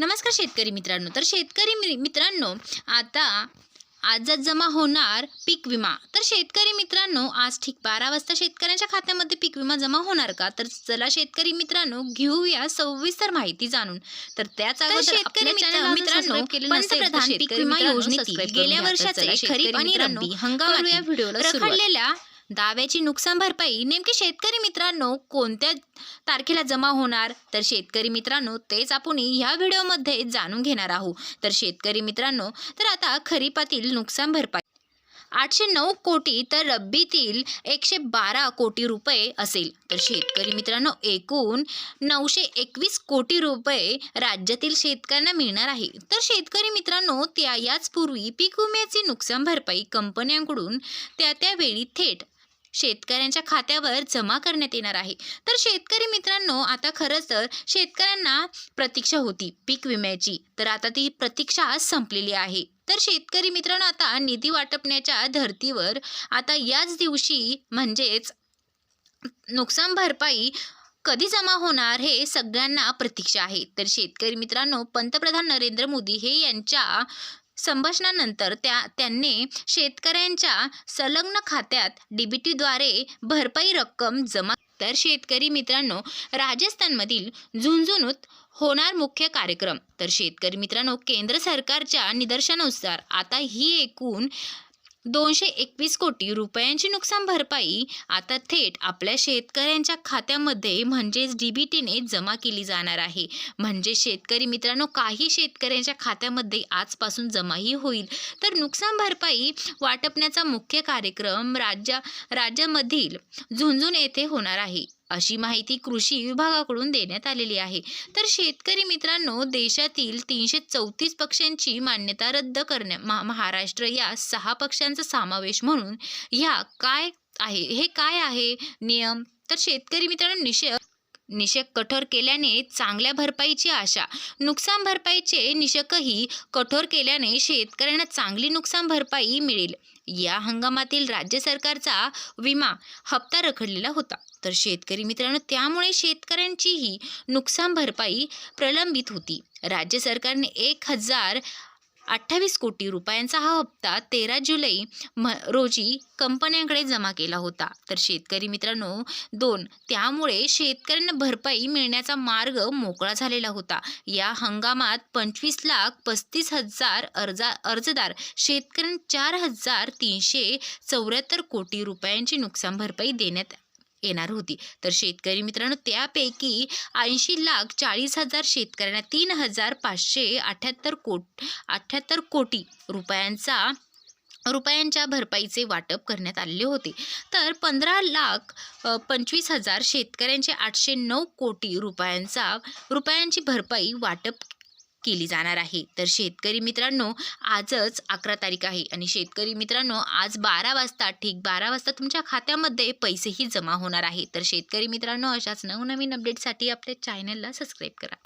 नमस्कार शेतकरी मित्रांनो. तर शेतकरी मित्रांनो आता आजच जमा होणार पीक विमा. तर शेतकरी मित्रांनो आज ठीक बारा वाजता शेतकऱ्यांच्या खात्यामध्ये पीक विमा जमा होणार का? तर चला शेतकरी मित्रांनो घेऊया सविस्तर माहिती जाणून. तर त्याच अगोदर शेतकरी मित्रांनो, पंतप्रधान पीक विमा योजनेतील गेल्या वर्षाचे खरीप आणि रब्बी हंगामातील. रखडलेल्या दाव्याची नुकसान भरपाई नेमकी शेतकरी मित्रांनो कोणत्या तारखेला जमा होणार? तर शेतकरी मित्रांनो तेच आपण ह्या व्हिडिओमध्ये जाणून घेणार आहोत. तर शेतकरी मित्रांनो तर आता खरीपातील नुकसान भरपाई. आठशे नऊ कोटी तर रब्बीतील एकशे बारा कोटी रुपये असेल. तर शेतकरी मित्रांनो एकूण नऊशे एकवीस कोटी रुपये राज्यातील शेतकऱ्यांना मिळणार आहे. तर शेतकरी मित्रांनो त्या याचपूर्वी पीक विम्याची नुकसान भरपाई कंपन्यांकडून त्या त्यावेळी थेट शेतकऱ्यांच्या खात्यावर जमा करण्यात येणार आहे. तर शेतकरी मित्रांनो आता खरंच तर शेतकऱ्यांना प्रतीक्षा होती पीक विम्याची. तर आता ती प्रतीक्षा संपलेली आहे. तर शेतकरी मित्रांनो आता निधी वाटपण्याच्या धर्तीवर आता याच दिवशी म्हणजेच नुकसान भरपाई कधी जमा होणार हे सगळ्यांना प्रतीक्षा आहे. तर शेतकरी मित्रांनो पंतप्रधान नरेंद्र मोदी हे यांच्या संभाषणानंतर त्या त्यांनी शेतकऱ्यांच्या संलग्न खात्यात डीबीटीद्वारे भरपाई रक्कम जमा तर शेतकरी मित्रांनो राजस्थानमधील झुंझुनूत होणार मुख्य कार्यक्रम. तर शेतकरी मित्रांनो केंद्र सरकारच्या निदर्शनानुसार आता ही एकूण दोनशे एकवीस कोटी रुपयांची नुकसान भरपाई आता थेट आपल्या शेतकऱ्यांच्या खात्यामध्ये म्हणजेच डी बी टीने जमा केली जाणार आहे. म्हणजे शेतकरी मित्रांनो काही शेतकऱ्यांच्या खात्यामध्ये आजपासून जमाही होईल. तर नुकसान भरपाई वाटपण्याचा मुख्य कार्यक्रम राज्या राज्यामधील झुंझुन येथे होणार आहे. अशी माहिती कृषी विभागाकडून देण्यात आलेली आहे. तर शेतकरी मित्रांनो देशातील तीनशे चौतीस पक्षांची मान्यता रद्द करण्या महा महाराष्ट्र या सहा पक्षांचा समावेश म्हणून ह्या काय आहे हे काय आहे? नियम? तर शेतकरी मित्रांनो निषेध निषेध कठोर केल्याने चांगल्या भरपाईची आशा. नुकसान भरपाईचे निषेकही कठोर केल्याने शेतकऱ्यांना चांगली नुकसान भरपाई मिळेल. या हंगामातील राज्य सरकारचा विमा हप्ता रखडलेला होता. तर शेतकरी मित्रांनो त्यामुळे शेतकऱ्यांचीही नुकसान भरपाई प्रलंबित होती. राज्य सरकारने एक हजार अठ्ठावीस कोटी रुपयांचा हा हप्ता तेरा जुलै म रोजी कंपन्यांकडे जमा केला होता. तर शेतकरी मित्रांनो दोन त्यामुळे शेतकऱ्यांना भरपाई मिळण्याचा मार्ग मोकळा झालेला होता. या हंगामात पंचवीस लाख पस्तीस हजार अर्जा अर्जदार शेतकऱ्यांना चार हजार तीनशे चौऱ्याहत्तर कोटी रुपयांची नुकसान भरपाई देण्यात येणार होती. तर शेतकरी मित्रांनो त्यापैकी ऐंशी लाख चाळीस हजार शेतकऱ्यांना तीन हजार पाचशे अठ्याहत्तर कोट अठ्याहत्तर कोटी रुपयांचा रुपयांच्या भरपाईचे वाटप करण्यात आलेले होते. तर पंधरा लाख पंचवीस हजार शेतकऱ्यांचे आठशे नऊ कोटी रुपयांचा रुपयांची भरपाई वाटप केली जाणार आहे. तर शेतकरी मित्रांनो आजच अकरा तारीख आहे आणि शेतकरी मित्रांनो आज बारा वाजता ठीक बारा वाजता तुमच्या खात्यामध्ये पैसेही जमा होणार आहे. तर शेतकरी मित्रांनो अशाच नवनवीन अपडेटसाठी आपल्या चॅनलला सबस्क्राईब करा.